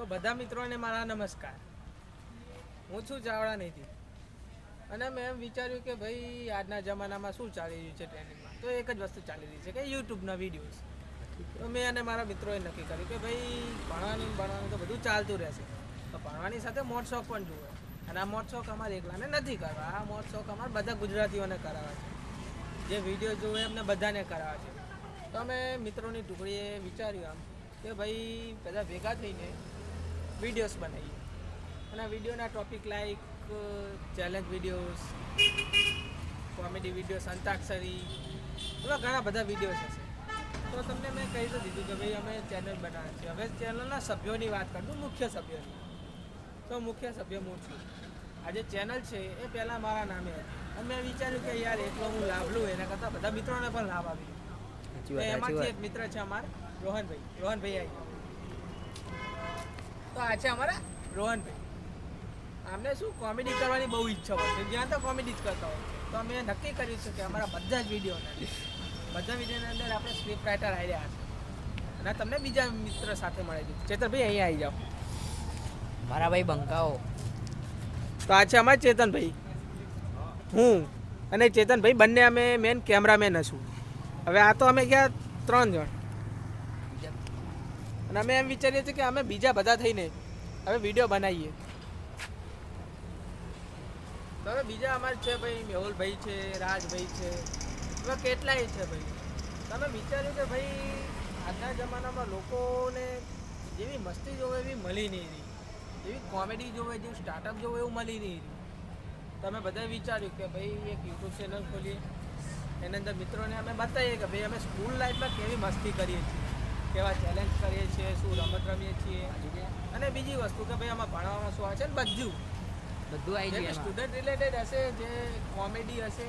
તો બધા મિત્રોને મારા નમસ્કાર. હું છું ચાવડા નીતિ અને મેં એમ વિચાર્યું કે ભાઈ આજના જમાનામાં શું ચાલી રહ્યું છે ટ્રેન્ડિંગમાં તો એક જ વસ્તુ ચાલી રહી છે કે યુટ્યુબના વિડીયોઝ. તો મેં અને મારા મિત્રોએ નક્કી કર્યું કે ભાઈ ભણવાનું ભણવાનું તો બધું ચાલતું રહેશે. તો ભણવાની સાથે મોટ શોખ પણ જુએ અને આ મોટ શોખ અમારે એકલાને નથી કરવા. આ મોટ શોખ અમારે બધા ગુજરાતીઓને કરાવવા છે. જે વીડિયો જોવે એમને બધાને કરાવવા છે. તો અમે મિત્રોની ટુકડીએ વિચાર્યું આમ કે ભાઈ બધા ભેગા થઈને વિડીયોઝ બનાવીએ. અને આ વિડીયોના topic like challenge videos comedy videos Antakshari એવા ઘણા બધા વિડીયોઝ હશે. તો તમને મેં કહી તો દીધું કે ભાઈ અમે ચેનલ બનાવે છે હવે ચેનલના સભ્યોની વાત કરું મુખ્ય સભ્યોની તો મુખ્ય સભ્ય હું છું. આ જે ચેનલ છે એ પહેલાં મારા નામે હતી. અને મેં વિચાર્યું કે યાર એકલો હું લાભ લઉં એના કરતાં બધા મિત્રોને પણ લાભ આવી એમાંથી એક મિત્ર છે અમાર રોહનભાઈ. રોહનભાઈ આવી. તો આ છે અમારા રોહનભાઈ. અમને શું કોમેડી કરવાની બહુ ઈચ્છા હોય છે? જ્યાં તો કોમેડી જ કરતા હોય. તો અમે નક્કી કર્યું છે કે અમારા બધા જ વિડીયોના બધા વિડીયોની અંદર આપણે સ્ક્રિપ્ટ રાઇટર આવી રહ્યા છે. અને તમને બીજા મિત્ર સાથે મળી દીધું ચેતનભાઈ અહીંયા આવી જાઓ. મારા ભાઈ બંકાઓ. તો આ છે અમારા ચેતનભાઈ. હું અને ચેતનભાઈ બંને અમે મેન કેમેરામેન હશું. હવે આ તો અમે ગયા ત્રણ જણ. અને અમે એમ વિચારીએ છીએ કે અમે બીજા બધા થઈને હવે વીડિયો બનાવીએ. હવે બીજા અમારે છે ભાઈ, મેહુલભાઈ છે, રાજભાઈ છે, એવા કેટલાય છે ભાઈ. તમે વિચાર્યું કે ભાઈ, આજના જમાનામાં લોકોને જેવી મસ્તી જોવે એવી મળી નહીં રહી. જેવી કોમેડી જોવે, જેવું સ્ટાર્ટઅપ જોવે એવું મળી નહીં તમે બધાએ વિચાર્યું કે ભાઈ, એક યુટ્યુબ ચેનલ ખોલીએ. એની અંદર મિત્રોને અમે બતાવીએ કે ભાઈ, અમે સ્કૂલ લાઈફમાં કેવી મસ્તી કરીએ છીએ. કેવા ચેલેન્જ કરીએ છીએ શું રમત રમીએ છીએ. અને બીજી વસ્તુ કે ભાઈ આમાં ભણવામાં શું આવે છે ને બધું. બધું આવી જાય સ્ટુડન્ટ રિલેટેડ હશે જે કોમેડી હશે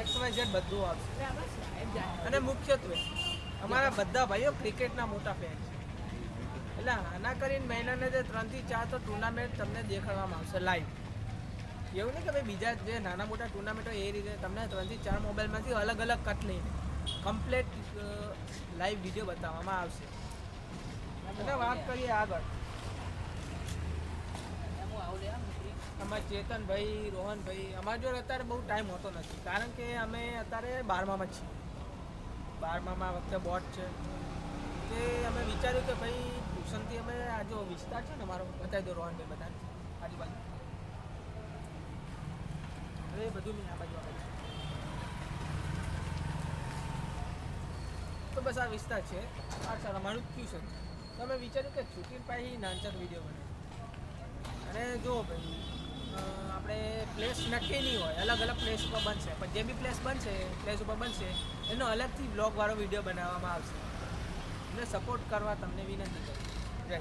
એક્સ વાય ઝેડ બધું આવશે. અને મુખ્યત્વે અમારા બધા ભાઈઓ ક્રિકેટના મોટા ફેન છે. એટલે આના કરીને મહિનાને જે ત્રણથી ચાર તો ટુર્નામેન્ટ તમને દેખાડવામાં આવશે લાઈવ એવું નહીં કે ભાઈ બીજા જે નાના મોટા ટુર્નામેન્ટો એ રીતે તમને ત્રણથી ચાર મોબાઈલમાંથી અલગ અલગ કટ નહીં. કમ્પ્લેટ લાઈવ વીડિયો બતાવવામાં આવશે. અને વાત કરીએ આગળ. અમારા ચેતનભાઈ, રોહનભાઈ, અમારા જોડે અત્યારે બહુ ટાઈમ હોતો નથી. કારણ કે અમે અત્યારે બારમામાં છીએ. બારમામાં વખતે બોર્ડ છે. તે અમે વિચાર્યું કે ભાઈ, ટ્યુશનથી અમે આ જો વિસ્તાર છે ને મારો બતાવી દો રોહનભાઈ બધા આજુબાજુ. એ બધું મેં આ બાજુ આવે છે. તો બસ આ વિસ્તાર છે. આ સર અમારું ટ્યુશન છે. તમે વિચાર્યું કે છૂટીને પાછી નાનચર વીડિયો બને અને જુઓ ભાઈ આપણે પ્લેસ નક્કી નહીં હોય. અલગ અલગ પ્લેસ ઉપર બનશે. પણ જે બી પ્લેસ બનશે પ્લેસ ઉપર બનશે. એનો અલગથી બ્લોગવાળો વીડિયો બનાવવામાં આવશે. એટલે સપોર્ટ કરવા તમને વિનંતી કરું જય.